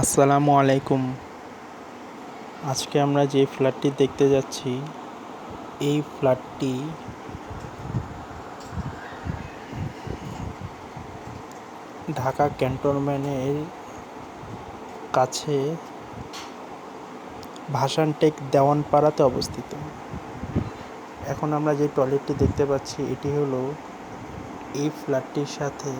আসসালামু আলাইকুম। আজকে আমরা যে ফ্ল্যাটটি দেখতে যাচ্ছি, এই ফ্ল্যাটটি ঢাকা ক্যান্টনমেন্টের কাছে ভাসানটেক দেওয়ানপাড়াতে অবস্থিত। এখন আমরা যে টয়লেটটি দেখতে পাচ্ছি, এটি হলো এই ফ্ল্যাটটির সাথে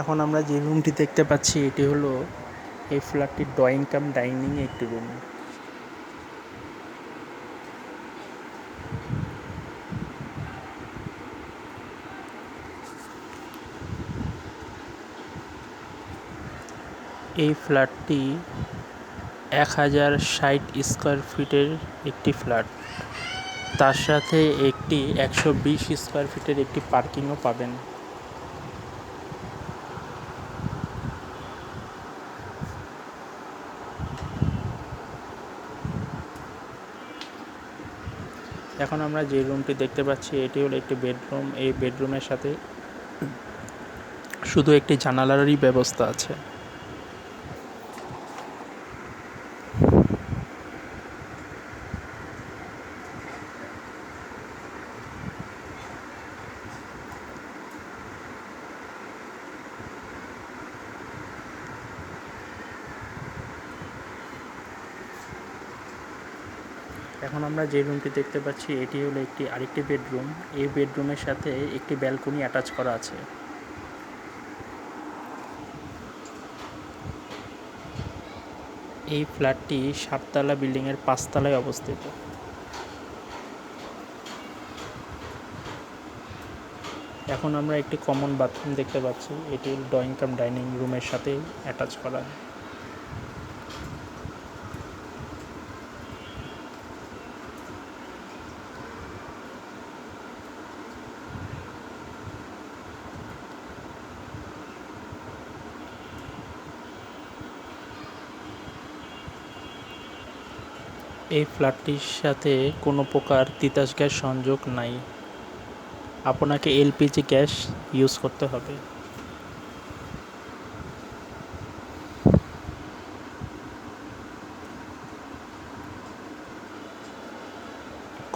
এখন আমরা যে রুমটি দেখতে পাচ্ছি, এটি হলো এই ফ্ল্যাটটির ড্রয়িং কাম ডাইনিং একটি রুম এই ফ্ল্যাটটি এক হাজার ষাট স্কোয়ার ফিটের একটি ফ্ল্যাট। তার সাথে একটি একশো বিশ স্কোয়ার ফিটের একটি পার্কিংও পাবেন। এখন আমরা যে রুমটি দেখতে পাচ্ছি, এটি হলো একটি বেডরুম। এই বেডরুমের সাথে শুধু একটি জানালারই ব্যবস্থা আছে। এখন আমরা যে রুমটি দেখতে পাচ্ছি, এটি হলো একটি আরেকটি বেডরুম এই বেডরুমের সাথে একটি ব্যালকনি অ্যাটাচ করা আছে। এই ফ্ল্যাটটি সাততলা বিল্ডিংয়ের পাঁচতলায় অবস্থিত। এখন আমরা একটি কমন বাথরুম দেখতে পাচ্ছি। এটি ড্রয়িং কাম ডাইনিং রুমের সাথে অ্যাটাচ করা। এই ফ্ল্যাটটির সাথে কোনো প্রকার তিতাস গ্যাস সংযোগ নাই। আপনাকে এলপিজি গ্যাস ইউজ করতে হবে।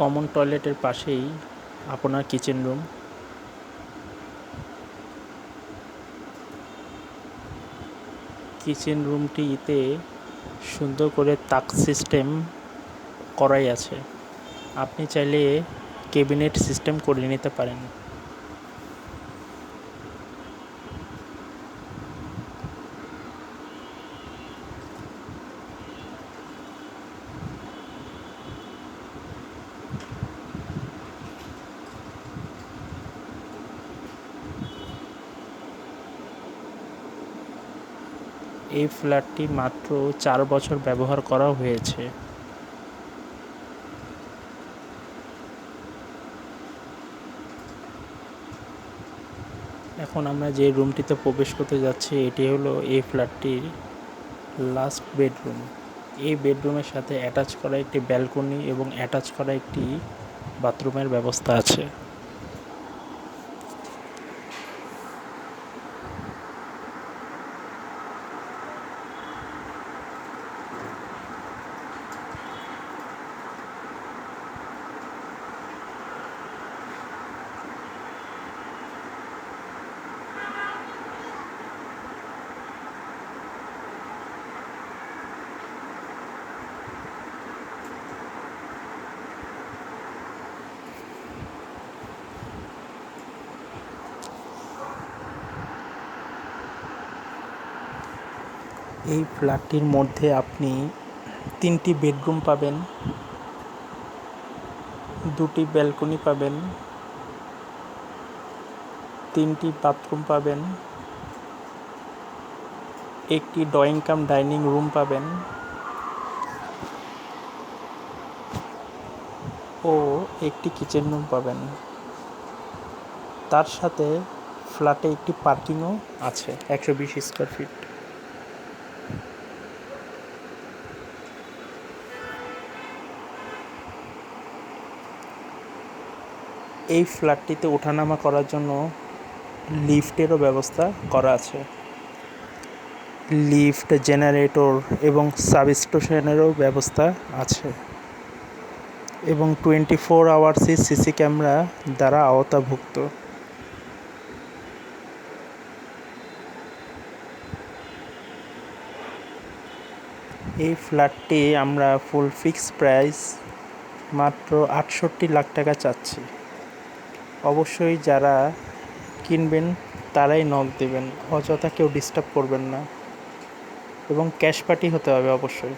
কমন টয়লেটের পাশেই আপনার কিচেন রুম। কিচেন রুমটিতে সুন্দর করে তাক সিস্টেম করাই আছে। আপনি চাইলে ক্যাবিনেট সিস্টেম করে নিতে পারেন। এই ফ্ল্যাটটি মাত্র চার বছর ব্যবহার করা হয়েছে। এখন আমরা যে রুমটিতে প্রবেশ করতে যাচ্ছি, এটি হলো এই ফ্ল্যাটটির লাস্ট বেডরুম এই বেডরুমের সাথে অ্যাটাচ করা একটি ব্যালকনি এবং অ্যাটাচ করা একটি বাথরুমের ব্যবস্থা আছে। এই ফ্ল্যাটটির মধ্যে আপনি তিনটি বেডরুম পাবেন, দুটি ব্যালকনি পাবেন, তিনটি বাথরুম পাবেন, একটি ড্রয়িং কাম ডাইনিং রুম পাবেন ও একটি কিচেন রুম পাবেন। তার সাথে ফ্ল্যাটে একটি পার্কিংও আছে, একশো বিশ স্কোয়ার ফিট। এই ফ্ল্যাটটিতে ওঠানামা করার জন্য লিফটেরও ব্যবস্থা করা আছে। লিফট, জেনারেটর এবং সাবস্টেশনেরও ব্যবস্থা আছে এবং টোয়েন্টি ফোর আওয়ার্সই সিসি ক্যামেরা দ্বারা আওতাভুক্ত। এই ফ্ল্যাটটি আমরা ফুল ফিক্স প্রাইস মাত্র আটষট্টি লাখ টাকা চাচ্ছি। অবশ্যই যারা কিনবেন তারাই নক দেবেন। অযথা কেউ ডিস্টার্ব করবেন না। এবং ক্যাশ পার্টি হতে হবে অবশ্যই।